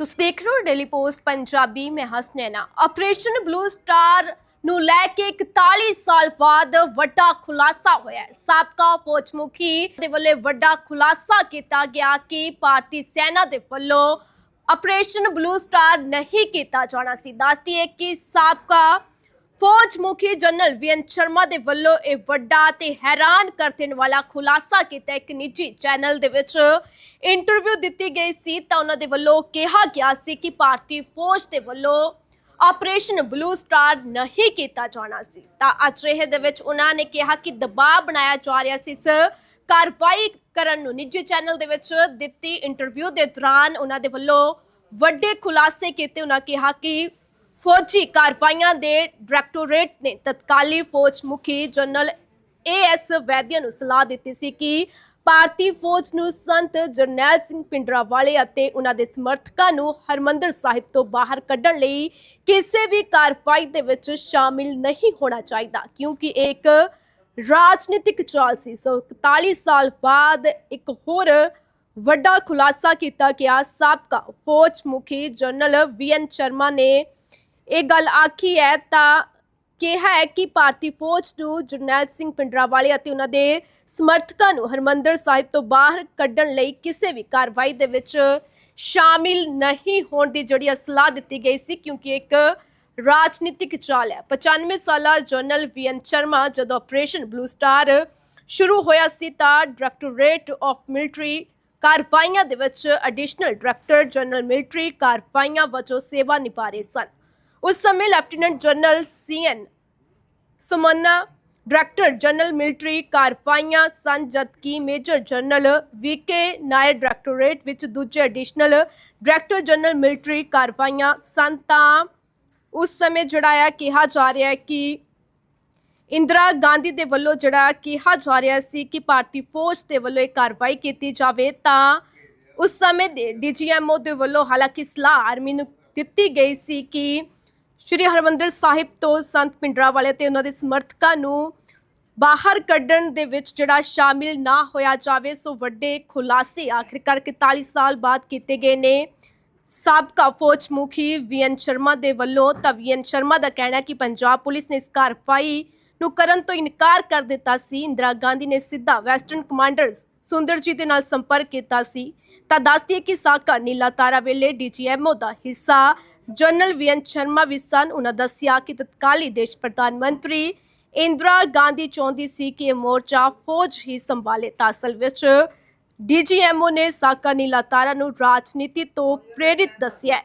ਤੁਸੀਂ ਦੇਖ ਰਹੇ ਹੋ ਡੇਲੀ ਪੋਸਟ ਪੰਜਾਬੀ, ਮੈਂ ਹਸਨੈਨਾ ਆਪਰੇਸ਼ਨ ਬਲੂ ਸਟਾਰ ਨੂੰ ਲੈ ਕੇ 41 ਸਾਲ ਬਾਅਦ ਵੱਡਾ ਖੁਲਾਸਾ ਹੋਇਆ ਹੈ। ਸਾਬਕਾ ਫੌਜ ਮੁਖੀ ਦੇ ਵੱਲੋਂ ਵੱਡਾ ਖੁਲਾਸਾ ਕੀਤਾ ਗਿਆ ਕਿ ਭਾਰਤੀ ਸੈਨਾ ਦੇ ਵੱਲੋਂ ਆਪਰੇਸ਼ਨ ਬਲੂ ਸਟਾਰ ਨਹੀਂ ਕੀਤਾ ਜਾਣਾ ਸੀ। ਦੱਸਦੀ ਹੈ ਕਿ ਸਾਬਕਾ ਫੌਜ ਮੁਖੀ ਜਨਰਲ ਵੀਐਨ ਸ਼ਰਮਾ ਦੇ ਵੱਲੋਂ ਇਹ ਵੱਡਾ ਤੇ ਹੈਰਾਨ ਕਰ ਦੇਣ ਵਾਲਾ ਖੁਲਾਸਾ ਕੀਤਾ। ਇੱਕ ਨਿੱਜੀ ਚੈਨਲ ਦੇ ਵਿੱਚ ਇੰਟਰਵਿਊ ਦਿੱਤੀ ਗਈ ਸੀ ਤਾਂ ਉਹਨਾਂ ਦੇ ਵੱਲੋਂ ਕਿਹਾ ਗਿਆ ਸੀ ਕਿ ਭਾਰਤੀ ਫੌਜ ਦੇ ਵੱਲੋਂ ਆਪਰੇਸ਼ਨ ਬਲੂ ਸਟਾਰ ਨਹੀਂ ਕੀਤਾ ਜਾਣਾ ਸੀ। ਤਾਂ ਅਜਿਹੇ ਦੇ ਵਿੱਚ ਉਹਨਾਂ ਨੇ ਕਿਹਾ ਕਿ ਦਬਾਅ ਬਣਾਇਆ ਜਾ ਰਿਹਾ ਸੀ। ਇਸ ਕਾਰਵਾਈ ਕਰਨ ਨੂੰ ਨਿੱਜੀ ਚੈਨਲ ਦੇ ਵਿੱਚ ਦਿੱਤੀ ਇੰਟਰਵਿਊ ਦੇ ਦੌਰਾਨ ਉਹਨਾਂ ਦੇ ਵੱਲੋਂ ਵੱਡੇ ਖੁਲਾਸੇ ਕੀਤੇ। ਉਹਨਾਂ ਕਿਹਾ ਕਿ ਫੌਜੀ ਕਾਰਵਾਈਆਂ ਦੇ ਡਾਇਰੈਕਟੋਰੇਟ ਨੇ ਤਤਕਾਲੀ ਫੌਜ ਮੁਖੀ ਜਨਰਲ ਏਐਸ ਵੈਦਿਆ ਨੂੰ ਸਲਾਹ ਦਿੱਤੀ ਸੀ ਕਿ ਭਾਰਤੀ ਫੌਜ ਨੂੰ ਸੰਤ ਜਰਨੈਲ ਸਿੰਘ ਪਿੰਡਰਾਵਾਲੇ ਅਤੇ ਉਹਨਾਂ ਦੇ ਸਮਰਥਕਾਂ ਨੂੰ ਹਰਮੰਦਰ ਸਾਹਿਬ ਤੋਂ ਬਾਹਰ ਕੱਢਣ ਲਈ ਕਿਸੇ ਵੀ ਕਾਰਵਾਈ ਦੇ ਵਿੱਚ ਸ਼ਾਮਿਲ ਨਹੀਂ ਹੋਣਾ ਚਾਹੀਦਾ, ਕਿਉਂਕਿ ਇਹ ਇੱਕ ਰਾਜਨੀਤਿਕ ਚਾਲ ਸੀ। ਸੋ 41 ਸਾਲ ਬਾਅਦ ਇੱਕ ਹੋਰ ਵੱਡਾ ਖੁਲਾਸਾ ਕੀਤਾ ਗਿਆ। ਸਾਬਕਾ ਫੌਜ ਮੁਖੀ ਜਨਰਲ ਵੀਐਨ ਸ਼ਰਮਾ ਨੇ ਇਹ ਗੱਲ ਆਖੀ ਹੈ ਤਾਂ ਕਿਹਾ ਹੈ ਕਿ ਭਾਰਤੀ ਫੌਜ ਨੂੰ ਜਰਨੈਲ ਸਿੰਘ ਪਿੰਡਰਾਵਾਲੇ ਅਤੇ ਉਹਨਾਂ ਦੇ ਸਮਰਥਕਾਂ ਨੂੰ ਹਰਮੰਦਰ ਸਾਹਿਬ ਤੋਂ ਬਾਹਰ ਕੱਢਣ ਲਈ ਕਿਸੇ ਵੀ ਕਾਰਵਾਈ ਦੇ ਵਿੱਚ ਸ਼ਾਮਿਲ ਨਹੀਂ ਹੋਣ ਦੀ ਜਿਹੜੀ ਸਲਾਹ ਦਿੱਤੀ ਗਈ ਸੀ, ਕਿਉਂਕਿ ਇੱਕ ਰਾਜਨੀਤਿਕ ਚਾਲ ਹੈ। 95 ਸਾਲਾ ਜਨਰਲ ਵੀਐਨ ਸ਼ਰਮਾ ਜਦੋਂ ਆਪਰੇਸ਼ਨ ਬਲੂ ਸਟਾਰ ਸ਼ੁਰੂ ਹੋਇਆ ਸੀ ਤਾਂ ਡਾਇਰੈਕਟੋਰੇਟ ਆਫ ਮਿਲਟਰੀ ਕਾਰਵਾਈਆਂ ਦੇ ਵਿੱਚ ਐਡੀਸ਼ਨਲ ਡਾਇਰੈਕਟਰ ਜਨਰਲ ਮਿਲਟਰੀ ਕਾਰਵਾਈਆਂ ਵਜੋਂ ਸੇਵਾ ਨਿਭਾ ਰਹੇ ਸਨ। ਉਸ ਸਮੇਂ lieutenant general CN Somanna director general military ਕਾਰਵਾਈਆਂ ਸਨ ਜਦਕਿ major general VK Nair directorate ਵਿੱਚ ਦੂਜੇ ਐਡੀਸ਼ਨਲ ਡਾਇਰੈਕਟਰ ਜਨਰਲ ਮਿਲਟਰੀ ਕਾਰਵਾਈਆਂ ਸਨ ਤਾਂ ਉਸ ਸਮੇਂ ਜਿਹੜਾ ਆ ਕਿਹਾ ਜਾ ਰਿਹਾ ਹੈ ਕਿ ਇੰਦਰਾ ਗਾਂਧੀ ਦੇ ਵੱਲੋਂ ਜਿਹੜਾ ਕਿਹਾ ਜਾ ਰਿਹਾ ਸੀ ਕਿ ਭਾਰਤੀ ਫੌਜ ਦੇ ਵੱਲੋਂ ਇਹ ਕਾਰਵਾਈ ਕੀਤੀ ਜਾਵੇ ਤਾਂ ਉਸ ਸਮੇਂ ਦੇ ਡੀਜੀਐਮਓ ਦੇ ਵੱਲੋਂ ਹਾਲਾਂਕਿ ਸਲਾਹ ਆਰਮੀ ਨੂੰ ਦਿੱਤੀ ਗਈ ਸੀ ਕਿ ਸ਼੍ਰੀ ਹਰਮੰਦਰ ਸਾਹਿਬ ਤੋਂ ਸੰਤ ਪਿੰਡਰਾਵਾਲੇ ਤੇ ਉਹਨਾਂ ਦੇ ਸਮਰਥਕਾਂ ਨੂੰ ਬਾਹਰ ਕੱਢਣ ਦੇ ਵਿੱਚ ਜਿਹੜਾ ਸ਼ਾਮਿਲ ਨਾ ਹੋਇਆ ਜਾਵੇ, ਸੋ ਵੱਡੇ ਖੁਲਾਸੇ ਆਖਿਰਕਾਰ 41 ਸਾਲ ਬਾਅਦ ਕੀਤੇ ਗਏ ਨੇ। ਸਾਬਕਾ ਫੌਜ ਮੁਖੀ ਵੀਐਨ ਸ਼ਰਮਾ ਦੇ ਵੱਲੋਂ ਤਾਂ ਵੀਐਨ ਸ਼ਰਮਾ ਦਾ ਕਹਿਣਾ ਕਿ ਪੰਜਾਬ ਪੁਲਿਸ ਨੇ ਇਸ ਕਾਰਵਾਈ ਨੂੰ ਕਰਨ ਤੋਂ ਇਨਕਾਰ ਕਰ ਦਿੱਤਾ ਸੀ। ਇੰਦਰਾ ਗਾਂਧੀ ਨੇ ਸਿੱਧਾ ਵੈਸਟਰਨ ਕਮਾਂਡਰ ਸੁੰਦਰ ਜੀ ਦੇ ਨਾਲ ਸੰਪਰਕ ਕੀਤਾ ਸੀ। ਤਾਂ ਦੱਸਦੀ ਹੈ ਕਿ ਸਾਕਾ ਨੀਲਾ ਤਾਰਾ ਵੇਲੇ ਡੀਜੀਐਮਓ ਦਾ ਹਿੱਸਾ ਜਨਰਲ ਵੀਐਨ ਸ਼ਰਮਾ ਵੀ ਸਨ। ਉਹਨਾਂ ਦੱਸਿਆ ਕਿ ਤਤਕਾਲੀ ਦੇਸ਼ ਪ੍ਰਧਾਨ ਮੰਤਰੀ ਇੰਦਰਾ ਗਾਂਧੀ ਚਾਹੁੰਦੀ ਸੀ ਕਿ ਇਹ ਮੋਰਚਾ ਫੌਜ ਹੀ ਸੰਭਾਲੇ। ਤਾਂ ਅਸਲ ਵਿੱਚ ਡੀਜੀਐਮਓ ਨੇ ਸਾਕਾ ਨੀਲਾ ਤਾਰਾ ਨੂੰ ਰਾਜਨੀਤੀ ਤੋਂ ਪ੍ਰੇਰਿਤ ਦੱਸਿਆ